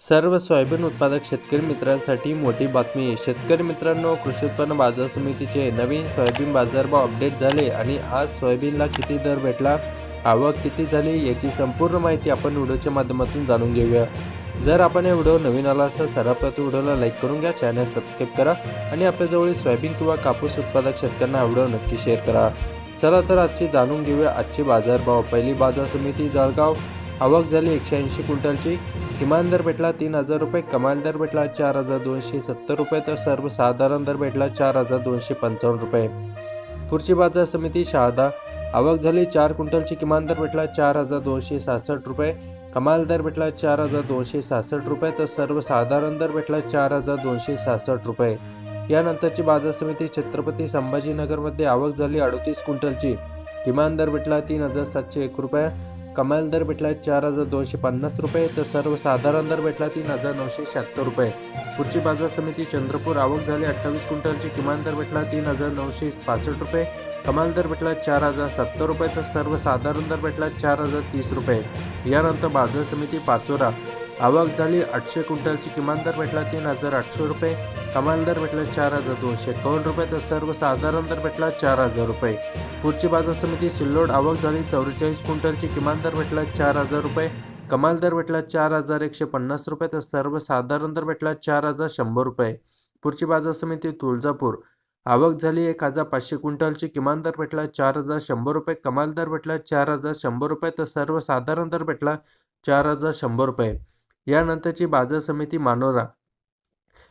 सर्व सोयाबीन उत्पादक शेतकरी मित्रांसाठी मोठी बातमी. शेतकरी मित्रांनो कृषी उत्पन्न बाजार समितीचे नवीन सोयाबीन बाजारभाव अपडेट झाले आणि आज सोयाबीनला किती दर भेटला आवक किती झाली याची संपूर्ण माहिती आपण व्हिडिओच्या माध्यमातून जाणून घेऊया. जर आपण हे व्हिडिओ नवीन आला असेल सर्वप्रथम व्हिडिओला लाईक करून घ्या चॅनल सबस्क्राईब करा आणि आपल्याजवळील सोयाबीन किंवा कापूस उत्पादक शेतकऱ्यांना हा व्हिडिओ नक्की शेअर करा. चला तर आजची जाणून घेऊया आजचे बाजारभाव. पहिली बाजार समिती जळगाव. आवक झाली एकशे ऐंशी क्विंटलची. किमान दर भेटला तीन हजार रुपये कमाल दर भेटला चार हजार दोनशे सत्तर रुपये तर सर्वसाधारण दर भेटला चार हजार दोनशे पंचावन्न रुपये. पुढची बाजार समिती शहादा. आवक झाली चार क्विंटलची किमान दर भेटला चार हजार दोनशे सहासष्ट रुपये कमाल दर भेटला चार हजार दोनशे सहासष्ट रुपये तर सर्वसाधारण दर भेटला चार हजार दोनशे सहासष्ट रुपये. यानंतरची बाजार समिती छत्रपती संभाजीनगरमध्ये आवक झाली अडतीस क्विंटलची. किमान दर भेटला तीन हजार सातशे एक रुपये कमाल दर भेटला चार हजार दोनशे पन्नास रुपये तर सर्वसाधारण दर भेटला तीन हजार नऊशे शहात्तर रुपये. पुढची बाजार समिती चंद्रपूर आवक झाली अठ्ठावीस क्विंटलची किमान दर भेटला तीन हजार नऊशे पासष्ट रुपये. कमाल दर भेटला चार हजार सत्तर रुपये तर सर्वसाधारण दर भेटला चार हजार तीस रुपये. यानंतर बाजार समिती पाचोरा आवक झाली आठशे क्विंटलची किमान दर भेटला तीन हजार आठशे रुपये. कमाल दर भेटला चार हजार दोनशे एकावन्न रुपये तर सर्वसाधारण दर भेटला चार हजार रुपये. पुढची बाजार समिती सिल्लोड आवक झाली चौवेचाळीस क्विंटलची किमान दर भेटला चार हजार रुपये. कमाल दर भेटला चार हजार एकशे पन्नास रुपये तर सर्वसाधारण दर भेटला चार हजार शंभर रुपये. पुढची बाजार समिती तुळजापूर आवक झाली एक हजार पाचशे क्विंटलची किमान दर भेटला चार हजार शंभर रुपये. कमाल दर भेटला चार हजार शंभर रुपये तर सर्वसाधारण दर भेटला चार हजार शंभर रुपये. यानंतरची बाजार समिती मानोरा.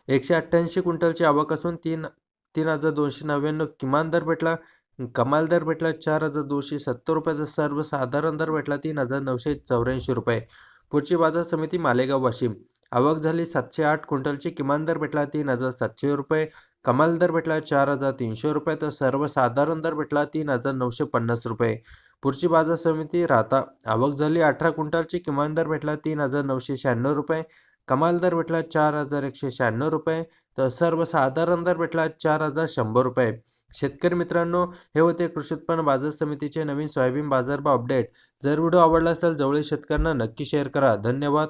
एकशे अठ्ठ्याऐंशी क्विंटलची आवक असून तीन तीन हजार दोनशे नव्याण्णव किमान दर भेटला. कमाल दर भेटला चार हजार दोनशे सत्तर रुपये तर सर्वसाधारण दर भेटला तीन हजार नऊशे चौऱ्याऐंशी रुपये. पुढची बाजार समिती मालेगाव वाशिम. आवक झाली सातशे आठ क्विंटलची. किमान दर भेटला तीन हजार सातशे रुपये. कमाल दर भेटला चार हजार तीनशे रुपये. तर सर्वसाधारण दर भेटला तीन हजार नऊशे पन्नास रुपये. पुढची बाजार समिती राहता. आवक झाली अठरा क्विंटलची किमान दर भेटला तीन हजार नऊशे शहाण्णव रुपये. कमाल दर भेटला चार हजार एकशे शहाण्णव रुपये. तर सर्वसाधारण दर भेटला चार हजार शंभर रुपये. शेतकरी मित्रांनो हे होते कृषी उत्पन्न बाजार समितीचे नवीन सोयाबीन बाजारभाव अपडेट जर व्हिडिओ आवडला असेल जवळील शेतकऱ्यांना नक्की शेअर करा. धन्यवाद.